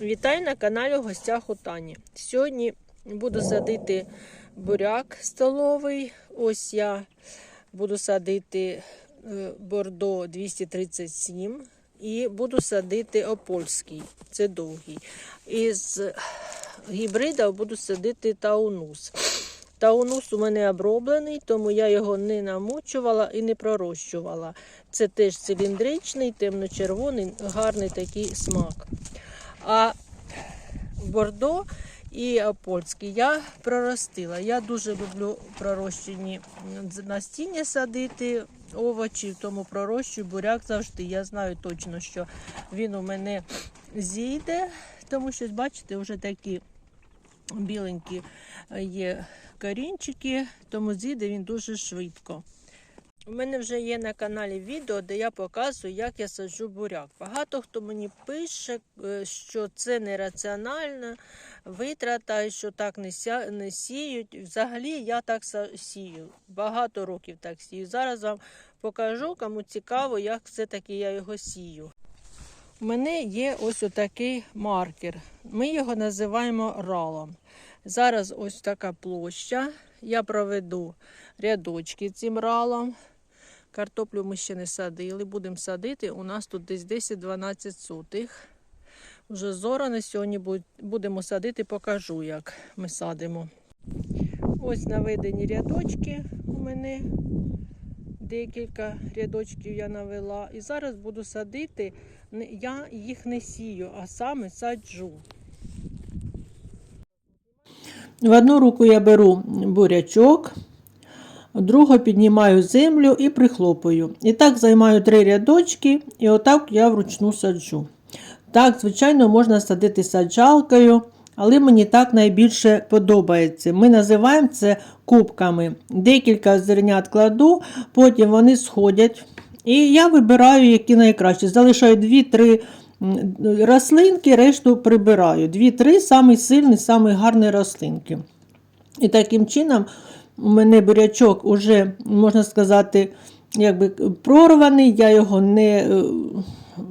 Вітаю на каналі в гостях у Тані. Сьогодні буду садити буряк столовий. Ось я буду садити е, бордо 237 і буду садити опольський, це довгий. Із гібрида буду садити таунус. Таунус у мене оброблений, тому я його не намучувала і не пророщувала. Це теж циліндричний, темно-червоний, гарний такий смак. А бордо і польський я проростила. Я дуже люблю пророщені насіння садити овочі, тому пророщую буряк завжди. Я знаю точно, що він у мене зійде, тому що, бачите, вже такі біленькі є корінчики, тому зійде він дуже швидко. У мене вже є на каналі відео, де я показую, як я саджу буряк. Багато хто мені пише, е, що це нераціональна витрата, що так не, сіють. Взагалі я так сію. Багато років так сію. Зараз вам покажу, кому цікаво, як все-таки я його сію. У мене є ось отакий маркер. Ми його називаємо ралом. Зараз ось така площа. Я проведу рядочки цим ралом. Картоплю ми ще не садили, будемо садити. У нас тут десь 10-12 сотих. Вже зоране сьогодні будемо садити, покажу, як ми садимо. Ось наведені рядочки у мене. Декілька рядочків я навела. І зараз буду садити. Я їх не сію, а саме саджу. В одну руку я беру бурячок, другу піднімаю землю і прихлопую. І так займаю три рядочки, і отак я вручну саджу. Так, звичайно, можна садити саджалкою, але мені так найбільше подобається. Ми називаємо це кубками. Декілька зернят кладу, потім вони сходять. І я вибираю, які найкраще. Залишаю 2-3 м, рослинки, решту прибираю. 2-3 самі сильні, самі гарні рослинки. І таким чином у мене бурячок уже, можна сказати, якби прорваний, я його не е,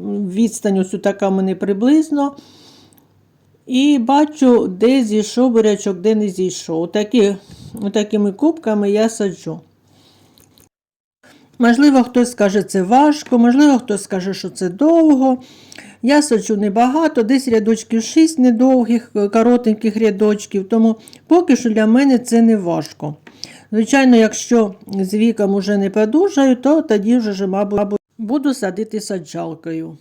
відстань ось така мене приблизно. І бачу, де зійшов бурячок, де не зійшов. Отакі, отакими кубками я саджу. Можливо, хтось скаже, це важко, можливо, хтось скаже, що це довго. Я сочу небагато, десь рядочків 6 недовгих, е, коротеньких рядочків, тому поки що для мене це не важко. Звичайно, якщо з віком уже не подужаю, то тоді вже, мабуть, буду садити саджалкою.